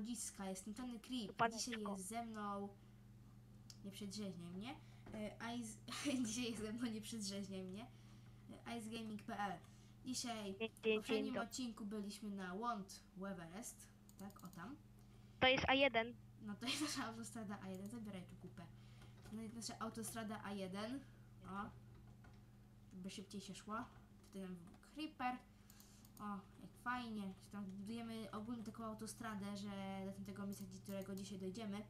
ludziska, jestem Tony Creep. Dzisiaj jest ze mną... Nie przedrzeźniaj mnie. E, Ice... Dzisiaj jest ze mną nie przedrzeźniaj mnie. E, icegaming.pl Dzisiaj w poprzednim odcinku byliśmy na Want Everest. Tak, o tam. To jest A1. No to jest nasza autostrada A1. Zabieraj tu kupę. No i nasza autostrada A1. O. Żeby szybciej się szło. Tutaj nam był creeper. O, jak fajnie. Tam budujemy ogólnie taką autostradę, że do tego miejsca, do którego dzisiaj dojdziemy.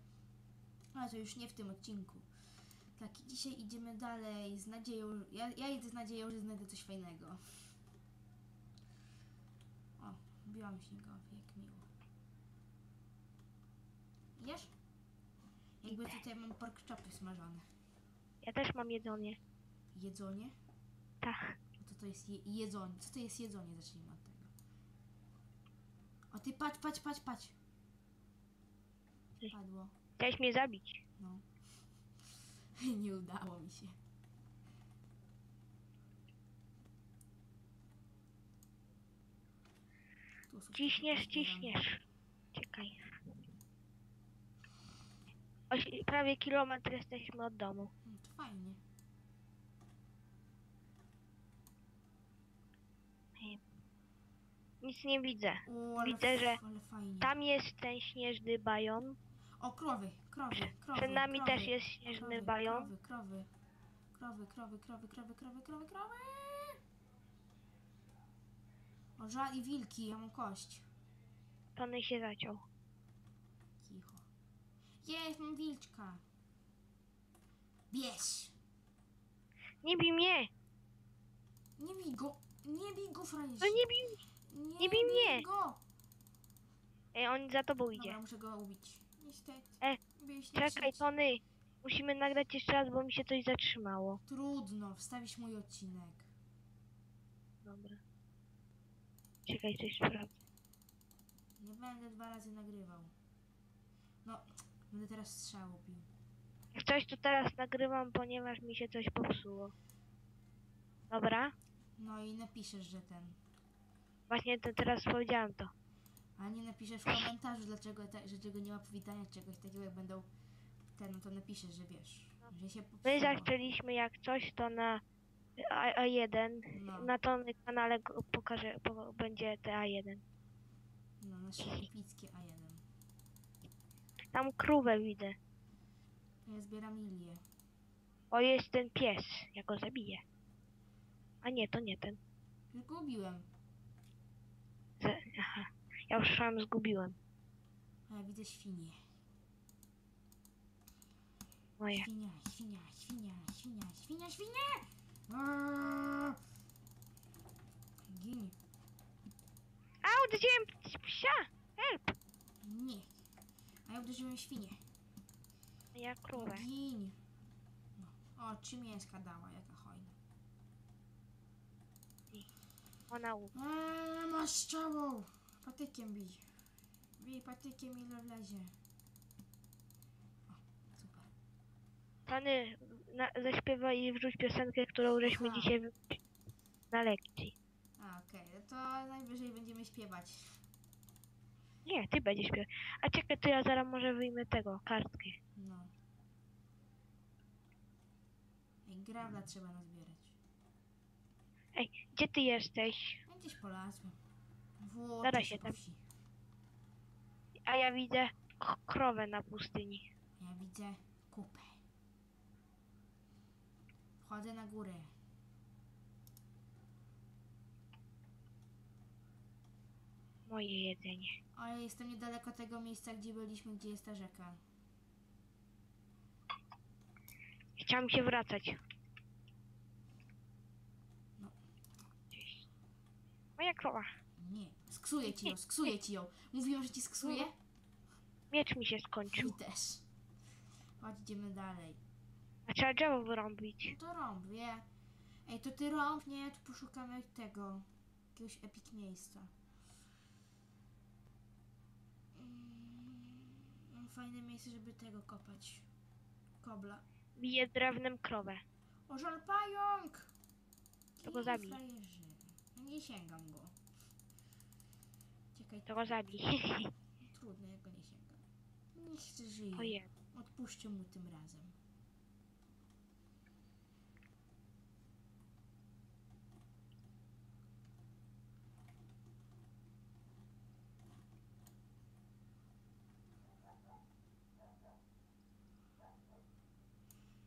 Ale to już nie w tym odcinku. Tak, dzisiaj idziemy dalej z nadzieją. Ja, ja idę z nadzieją, że znajdę coś fajnego. O, biłam śniegowy, jak miło. Jesz? Jakby tutaj mam pork chopy smażone. Ja też mam jedzenie. Jedzonie? Tak. To jest je, jedzenie. Co to jest jedzenie? Zacznijmy od tego. O ty patrz, patrz, patrz, patrz. Padło. Chciałeś mnie zabić. No. Nie udało mi się. Tu Ciśniesz, ciśniesz. Czekaj. Oś, prawie kilometr jesteśmy od domu. Mm, To fajnie. Nic nie widzę. O, ale, Widzę, że ale fajnie. Tam jest ten śnieżny bajon. O, krowy, krowy, krowy. Przed nami krowy, też jest śnieżny krowy, bajon. Krowy, krowy, krowy, krowy, krowy, krowy, krowy, krowy, krowy. O, żal i wilki, ja mam kość. Tony się zaciął. Cicho. Jest, mam wilczka. Bierz. Nie bij mnie! Nie bij go, nie bij go, frajerze. No nie bij! Nie, nie bij mnie. go. Ej, on za tobą idzie. Dobra, muszę go ubić. Niestety. E, Byś nie Czekaj. Tony! Musimy nagrać jeszcze raz, bo mi się coś zatrzymało. Trudno, wstawić mój odcinek. Dobra. Czekaj, coś sprawdzę. Nie będę dwa razy nagrywał. No, będę teraz strzału pił. Coś to teraz nagrywam, ponieważ mi się coś popsuło. Dobra? No i napiszesz, że ten. Właśnie to teraz powiedziałem to. A nie napiszesz w komentarzu, dlaczego, ta, że czego nie ma powitania, czegoś takiego jak będą ten, no to napiszesz, że wiesz, że się My popsuło. zaczęliśmy jak coś, to na A- A1. No. Na Tony kanale pokażę, po, będzie te A1. No, nasze epickie A1. Tam krówę widzę. Ja zbieram lilię. O, jest ten pies. Ja go zabiję. A nie, to nie ten. Już go ubiłem. Ja już zgubiłem. A ja widzę świnie. Moje. Świnia, świnia, świnia, świnia, świnia, świnia! Aaaa! Gin. A, uderzyłem psia! Help! Nie. A ja uderzyłem świnię. Ja krówę. Gin. No. O, trzy mięska dała, jaka hojna. Ona u... Eee, masz strzałą! Patykiem bij. Bij patykiem ile wlezie. O, super. Tony, na, zaśpiewaj i wrzuć piosenkę, którą żeśmy Aha. dzisiaj na lekcji. A, okej, no to najwyżej będziemy śpiewać. Nie, ty będziesz śpiewał. A czekaj, to ja zaraz może wyjmę tego, kartkę. No. Ej, grawla trzeba nazbierać. Ej, gdzie ty jesteś? Ja gdzieś polazłem. W Zaraz się tam- wsi. A ja widzę k- krowę na pustyni. Ja widzę kupę. Wchodzę na górę. Moje jedzenie. Ale jestem niedaleko tego miejsca, gdzie byliśmy, gdzie jest ta rzeka. Chciałam się wracać. Krowa. Nie, sksuję ci ją, sksuję ci ją. Mówiłem, że ci sksuję? Miecz mi się skończył. Mi też. Chodź, idziemy dalej. A trzeba drzewo wyrąbić. No to rąb, wie. Ej, to ty rąb, nie? Tu poszukamy tego. Jakiegoś epic miejsca. Mm, fajne miejsce, żeby tego kopać. Kobla. Biję drewnem krowę. O, żal pająk! To go zabij. Ja nie sięgam go. Czekaj, To go zabij. trudno, ja go nie sięgam. Niech żyje. Ojej. Odpuszczę mu tym razem.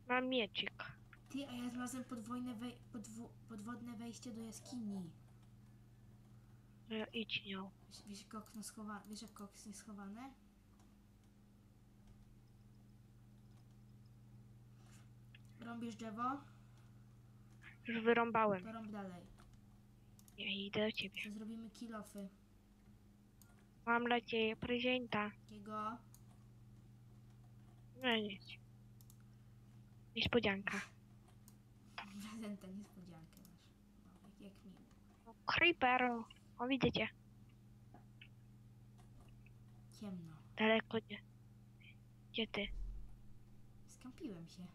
Mam mieczyk. Ty, a ja znalazłem podwójne wej- podwo- podwodne wejście do jaskini. No idź nią. Wiesz, wiesz, jak okno schowa- wiesz jak okno jest schowane? Rąbiesz drzewo, Już wyrąbałem. to rąb dalej. Nie idę do ciebie. To zrobimy kilofy. Mam dla ciebie prezenta. Jakiego? No nic. Niespodzianka. Prezenta, niespodziankę masz. No, jak, jak miło. O, Creeper. O, widzę cię. Ciemno. Daleko nie. Gdzie ty? Skampiłem się.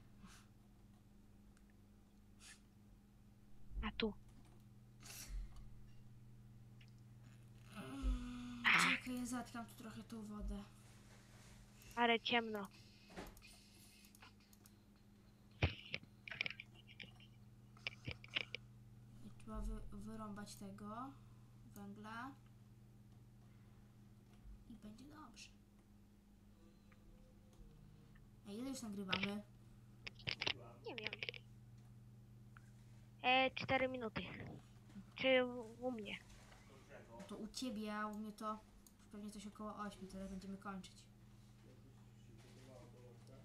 A tu. Czekaj, ja zatkam tu trochę tą wodę. Ale ciemno. I trzeba wy, wyrąbać tego węgla. I będzie dobrze. A ile już nagrywamy? Nie wiem. E, 4 minuty. Czy u, mnie? No to u ciebie, a u mnie to pewnie coś około 8, teraz będziemy kończyć.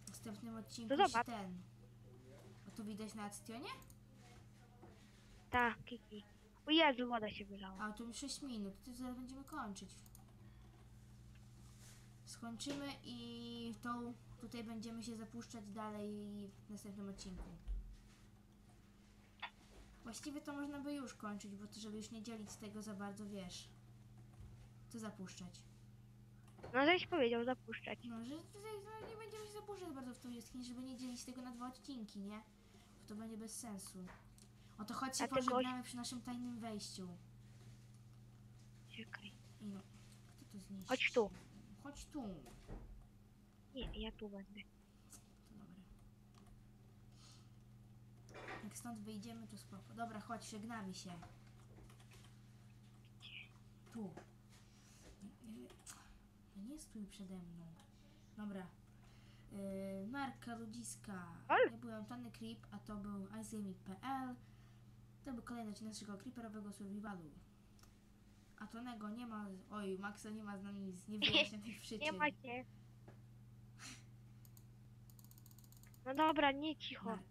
W następnym odcinku zobacz. ten. A to widać na Actionie? Tak, kiki. O Jezu, woda się wylała. A to już 6 minut, to zaraz będziemy kończyć. Skończymy i tą tutaj będziemy się zapuszczać dalej w następnym odcinku. Właściwie to można by już kończyć, bo to żeby już nie dzielić tego za bardzo, wiesz. To zapuszczać. No żeś powiedział zapuszczać. No, że tutaj no, nie będziemy się zapuszczać bardzo w tą jaskinię, żeby nie dzielić tego na dwa odcinki, nie? Bo to będzie bez sensu. Oto chodź się Dlatego- pożegnamy przy naszym tajnym wejściu. Czekaj. No, kto to zniszczy? Chodź tu. Chodź tu. Nie, ja tu będę. To dobra. Jak stąd wyjdziemy, to spoko. Dobra, chodź, żegnamy się. Tu. No nie stój przede mną. Dobra. Yy, marka ludziska. Ol. Ja byłem Tony Creep, a to był iZaming.pl. To był kolejny odcinek naszego creeperowego survivalu. A Tonego nie ma, oj, Maxa nie ma z nami z niewyjaśnionych przyczyn. Nie macie. No dobra, nie cicho. Mark.